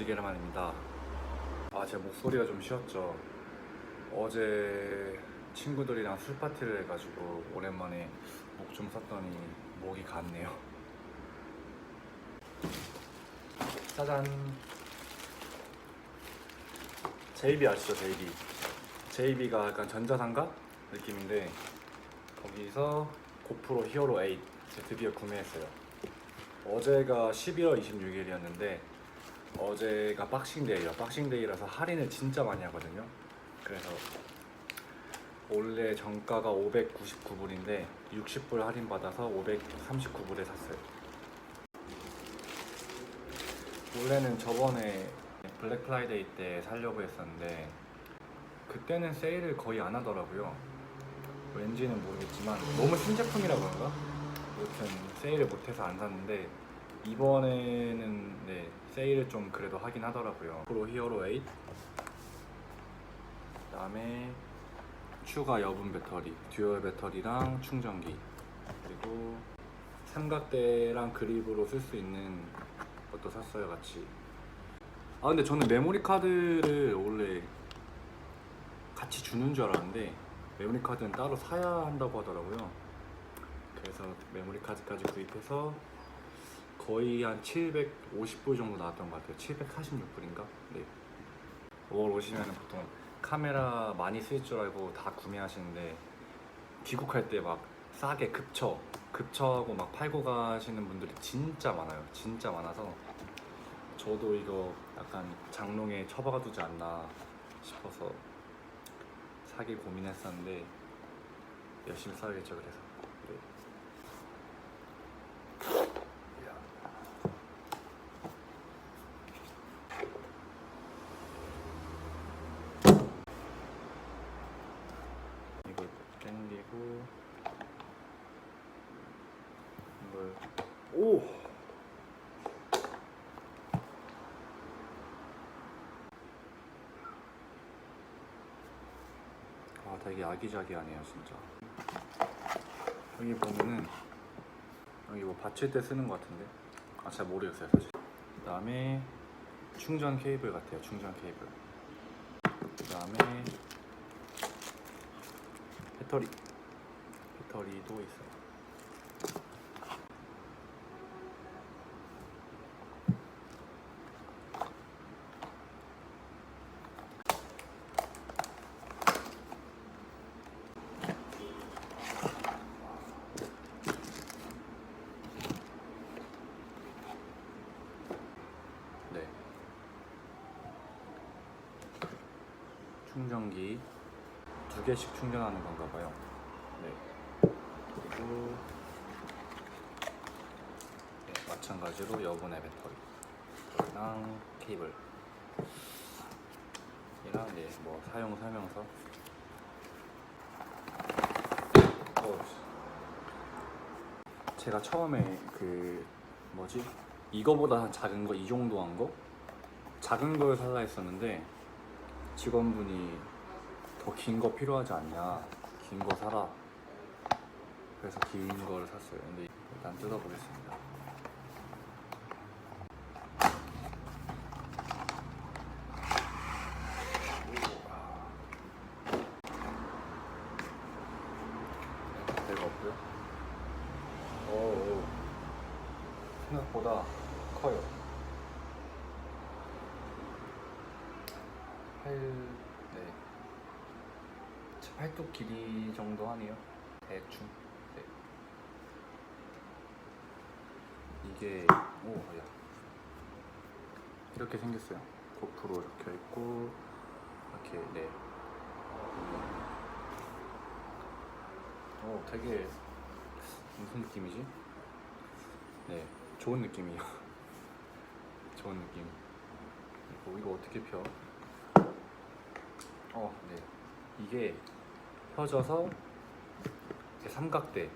오지게르만입니다. 아, 제 목소리가 좀 쉬었죠. 어제 친구들이랑 술 파티를 해가지고 오랜만에 목 좀 썼더니 목이 갔네요. 짜잔. 제이비 아시죠, 제이비? 제이비가 약간 전자상가 느낌인데 거기서 고프로 히어로 8 드디어 구매했어요. 어제가 11월 26일이었는데 어제가 박싱데이요. 박싱데이라서 할인을 진짜 많이 하거든요. 그래서 원래 정가가 599불인데 60불 할인 받아서 539불에 샀어요. 원래는 저번에 블랙 프라이데이 때 살려고 했었는데 그때는 세일을 거의 안 하더라고요. 왠지는 모르겠지만 너무 신제품이라 그런가? 여튼 세일을 못해서 안 샀는데 이번에는 네, 세일을 좀 그래도 하긴 하더라고요. 프로 히어로 8 그다음에 추가 여분 배터리, 듀얼 배터리랑 충전기 그리고 삼각대랑 그립으로 쓸 수 있는 것도 샀어요 같이. 아 근데 저는 메모리 카드를 원래 같이 주는 줄 알았는데 메모리 카드는 따로 사야 한다고 하더라고요. 그래서 메모리 카드까지 구입해서 거의 한 750불 정도 나왔던 것 같아요. 746불인가? 네. 5월 오시면 보통 카메라 많이 쓸 줄 알고 다 구매하시는데 귀국할 때 막 싸게 급처 급처하고 막 팔고 가시는 분들이 진짜 많아요. 진짜 많아서 저도 이거 약간 장롱에 처박아두지 않나 싶어서 사길 고민했었는데 열심히 싸야겠죠 그래서 네. 이걸 당기고 이걸 오! 아 되게 아기자기하네요 진짜. 여기 보면은 여기 뭐 받칠 때 쓰는 것 같은데? 아 잘 모르겠어요 사실. 그 다음에 충전 케이블 같아요 충전 케이블. 그 다음에 배터리. 배터리도 있어요 네 충전기 두 개씩 충전하는 건가 봐요. 네. 그리고 네, 마찬가지로 여분의 배터리랑 케이블 이랑 네, 뭐 사용 설명서 어, 제가 처음에 그 뭐지 이거보다 작은 거 이 정도 한 거 작은 걸 살라 했었는데 직원분이 더 긴 거 필요하지 않냐. 긴 거 사라. 그래서 긴 거를 샀어요. 근데 일단 뜯어보겠습니다. 생각보다 커요 팔, 네. 제 팔뚝 길이 정도 하네요. 대충. 네. 이게, 오, 야. 이렇게 생겼어요. 고프로 이렇게 있고, 이렇게, 네. 오, 되게, 무슨 느낌이지? 네, 좋은 느낌이에요. 좋은 느낌. 그리고 이거 어떻게 펴? 어, 네. 이게 펴져서 삼각대, 이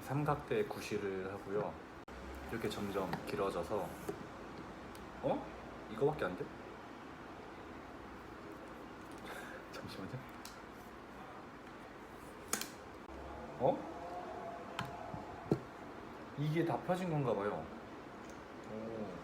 삼각대 구실을 하고요. 이렇게 점점 길어져서, 어? 이거밖에 안 돼? 잠시만요. 어? 이게 다 펴진 건가 봐요. 오.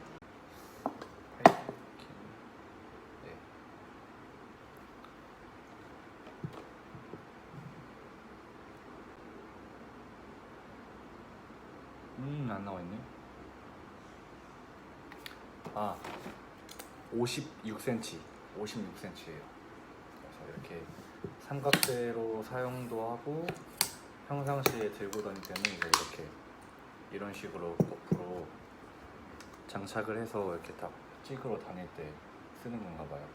안 나와 있네. 아, 56cm, 56cm예요. 그래서 이렇게 삼각대로 사용도 하고 평상시에 들고 다닐 때는 이제 이렇게 이런 식으로 거꾸로 장착을 해서 이렇게 딱 찍으러 다닐 때 쓰는 건가 봐요.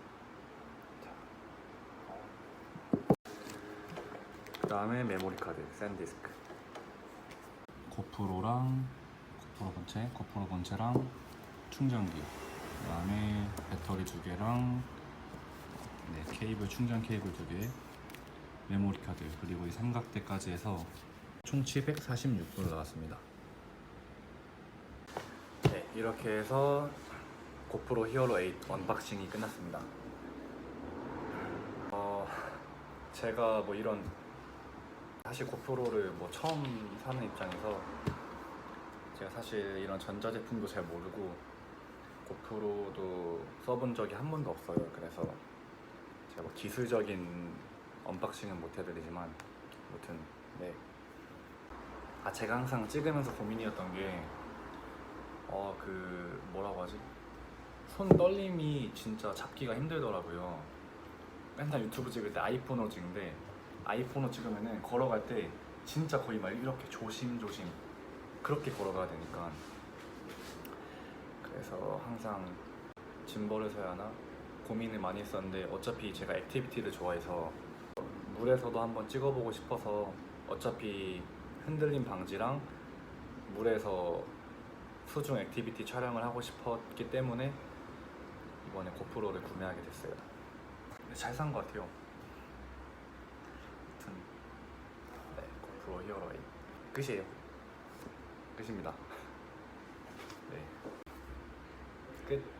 그 다음에 메모리 카드, 샌디스크. 고프로랑 고프로 본체, 고프로 본체랑 충전기. 그 다음에 배터리 두 개랑 네, 케이블 충전 케이블 두 개, 메모리 카드 그리고 이 삼각대까지 해서 총 746불 나왔습니다. 네, 이렇게 해서 고프로 히어로 8 언박싱이 끝났습니다. 어, 제가 뭐 이런 사실 고프로를 뭐 처음 사는 입장에서 제가 사실 이런 전자제품도 잘 모르고 고프로도 써본 적이 한 번도 없어요. 그래서 제가 뭐 기술적인 언박싱은 못 해드리지만 아무튼 네. 아 제가 항상 찍으면서 고민이었던 게 어 그 뭐라고 하지? 손 떨림이 진짜 잡기가 힘들더라고요. 맨날 유튜브 찍을 때 아이폰으로 찍는데 아이폰으로 찍으면은 걸어갈 때 진짜 거의 막 이렇게 조심조심 그렇게 걸어가야 되니까 그래서 항상 짐벌을 서야 하나 고민을 많이 했었는데 어차피 제가 액티비티를 좋아해서 물에서도 한번 찍어보고 싶어서 어차피 흔들림 방지랑 물에서 수중 액티비티 촬영을 하고 싶었기 때문에 이번에 고프로를 구매하게 됐어요. 잘 산 것 같아요. 아무튼 네, 고프로 히어로 8 끝이에요. 끝입니다. 네. 끝.